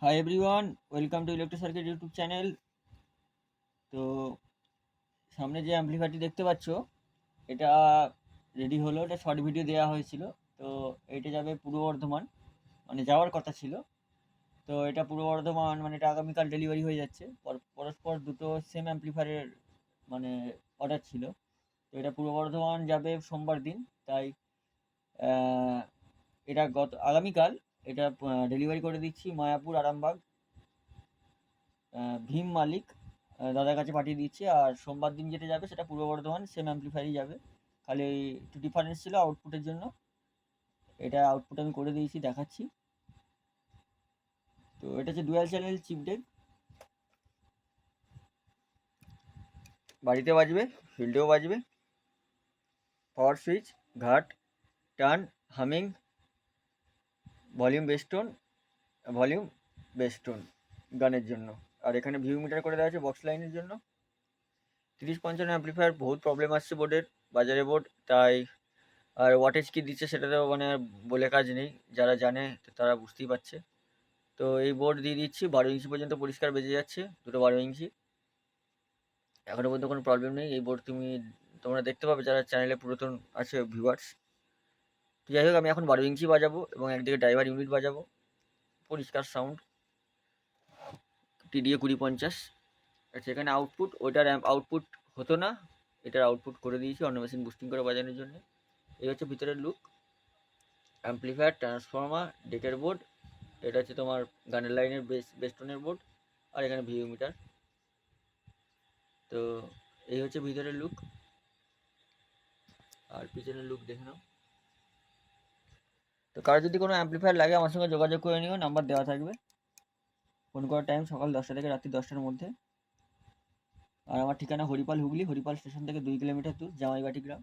Hi everyone welcome to electro circuit YouTube channel তো সামনে যে অ্যাম্পলিফায়ারটি দেখতে পাচ্ছ, এটা রেডি হলো, এটা শর্ট ভিডিও দেওয়া হয়েছিল। তো এটা যাবে পূর্ব বর্ধমান মানে যাওয়ার কথা ছিল। তো এটা পূর্ব বর্ধমান মানে এটা আগামীকাল ডেলিভারি হয়ে যাচ্ছে। পর- পরস্পর দুটো সেম অ্যাম্পলিফায়ারের মানে অর্ডার ছিল। তো এটা পূর্ব বর্ধমান যাবে সোমবার দিন, তাই এটা গত, আগামীকাল এটা ডেলিভারি করে দিচ্ছি মায়াপুর, আরামবাগ ভীম মালিক দাদার কাছে পাঠিয়ে দিচ্ছি। আর সোমবার দিন যেটা যাবে সেটা পূর্ব বর্ধমান সেম অ্যাম্পলিফায়ারই যাবে। খালি একটু ডিফারেন্স ছিল আউটপুটের জন্য। এটা আউটপুট আমি করে দিয়েছি, দেখাচ্ছি। তো এটা হচ্ছে ডুয়াল চ্যানেল চিপ ডেক বাড়িতে বাজবে ফিল্ডেও বাজবে। পাওয়ার সুইচ ঘাট turn humming volume bass tone volume bass tone গানের জন্য। আর এখানে ভিউ মিটার করে দেওয়া আছে বক্স লাইনের জন্য। তিরিশ পঞ্চান্ন অ্যাম্পলিফায়ার বহুত প্রবলেম আসছে বোর্ডের বাজারে বোর্ড তাই আর ওয়াটেজ কী দিচ্ছে সেটা তো মানে বলে কাজ নেই। যারা জানে, তারা বুঝতেই পারছে। তো এই বোর্ড দিয়ে দিচ্ছি, বারো ইঞ্চি পর্যন্ত পরিষ্কার বেজে যাচ্ছে, দুটো বারো ইঞ্চি। এখনও পর্যন্ত কোনো প্রবলেম নেই, এই বোর্ড তুমি তোমরা দেখতে পাবে যারা চ্যানেলে পুরাতন আছে ভিউয়ার্স তো যাই হোক, আমি এখন বারো ইঞ্চি বাজাবো এবং একদিকে ড্রাইভার ইউনিট বাজাবো। পরিষ্কার সাউন্ড টিডিএ কুড়ি পঞ্চাশ। আচ্ছা এখানে আউটপুট ওইটার আউটপুট হতো না। এটার আউটপুট করে দিয়েছি, অন্য মেশিন বুস্টিং করে বাজানোর জন্য। এই হচ্ছে ভিতরের লুক অ্যাম্পলিফায়ার ট্রান্সফর্মার ডেটের বোর্ড এটা হচ্ছে তোমার গানের লাইনের বেস বেস্টনের বোর্ড আর এখানে ভিউ মিটার তো এই হচ্ছে ভিতরের লুক আর পিছনের লুক দেখে নাও। তো কারও যদি কোনো অ্যাম্পলিফায়ার লাগে, আমার সঙ্গে যোগাযোগ করে নিও নাম্বার দেওয়া থাকবে। ফোন করার টাইম সকাল দশটা থেকে রাত্রি দশটার মধ্যে। আর আমার ঠিকানা হরিপাল হুগলি, হরিপাল স্টেশন থেকে দুই কিলোমিটার দূর, জামাইবাটি গ্রাম।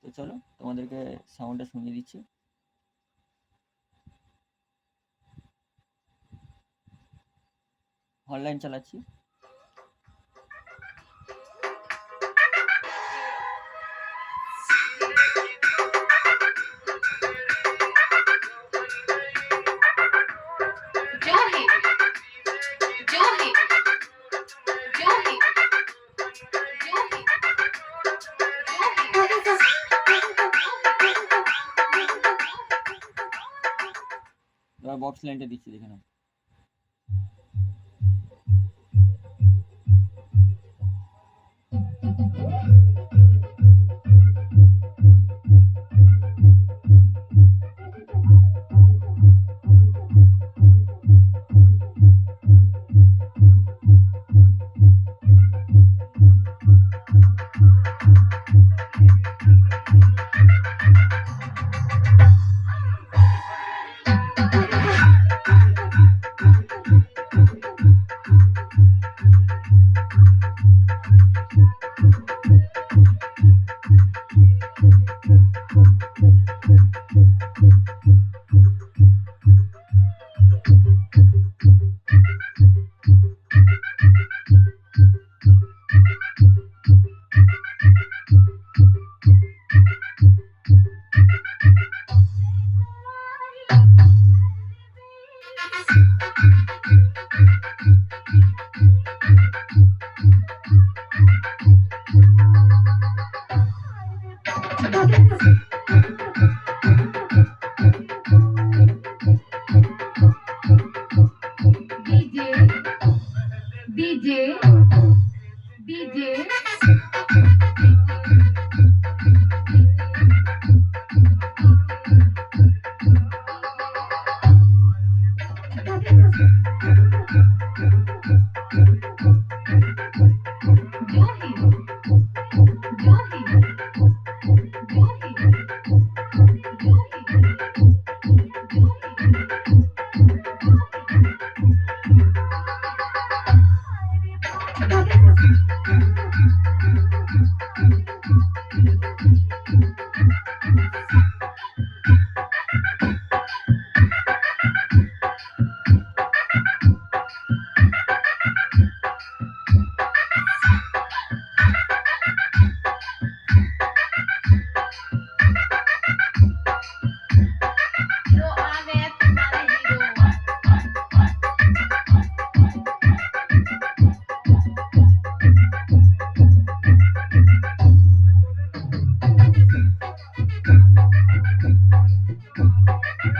তো চলো, তোমাদেরকে সাউন্ডটা শুনিয়ে দিচ্ছি। অনলাইন চালাচ্ছি। এবার বক্স লাইনটা দিচ্ছি দেখে নাও। DJ. Thank you. DJ DJ Thank. Thank you.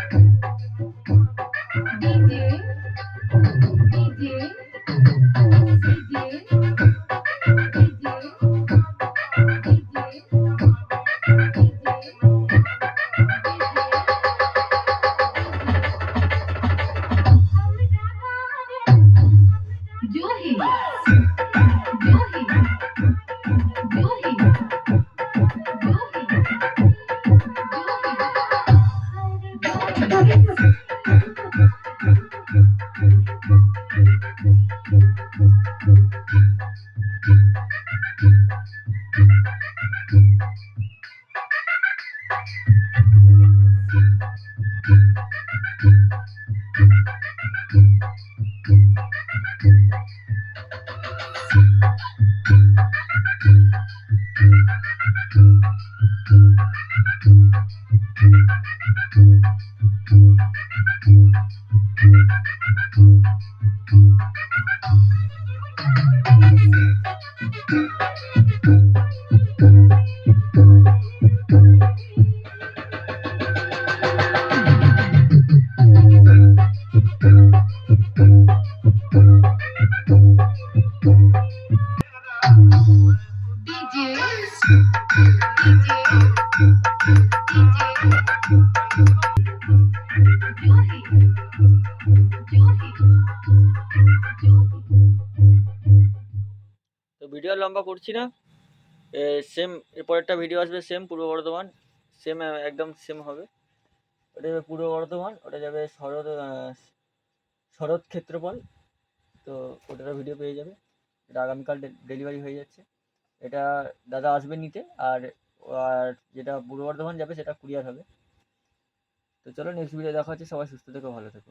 Video লম্বা করছি না। সেম এরপরেরটা ভিডিও আসবে সেম পূর্ব বর্ধমান। সেম একদম সেম হবে। ওটা যাবে পূর্ব বর্ধমান, ওটা যাবে শরৎ শরৎ ক্ষেত্রপাল তো ওটারও ভিডিও পেয়ে যাবে। এটা আগামীকাল ডেলিভারি হয়ে যাচ্ছে। এটা দাদা আসবে নিতে, আর আর যেটা পূর্ব বর্ধমান যাবে, সেটা কুরিয়ার হবে। তো চলো নেক্সট ভিডিও দেখা হচ্ছে। সবাই সুস্থ থেকো, ভালো থেকো।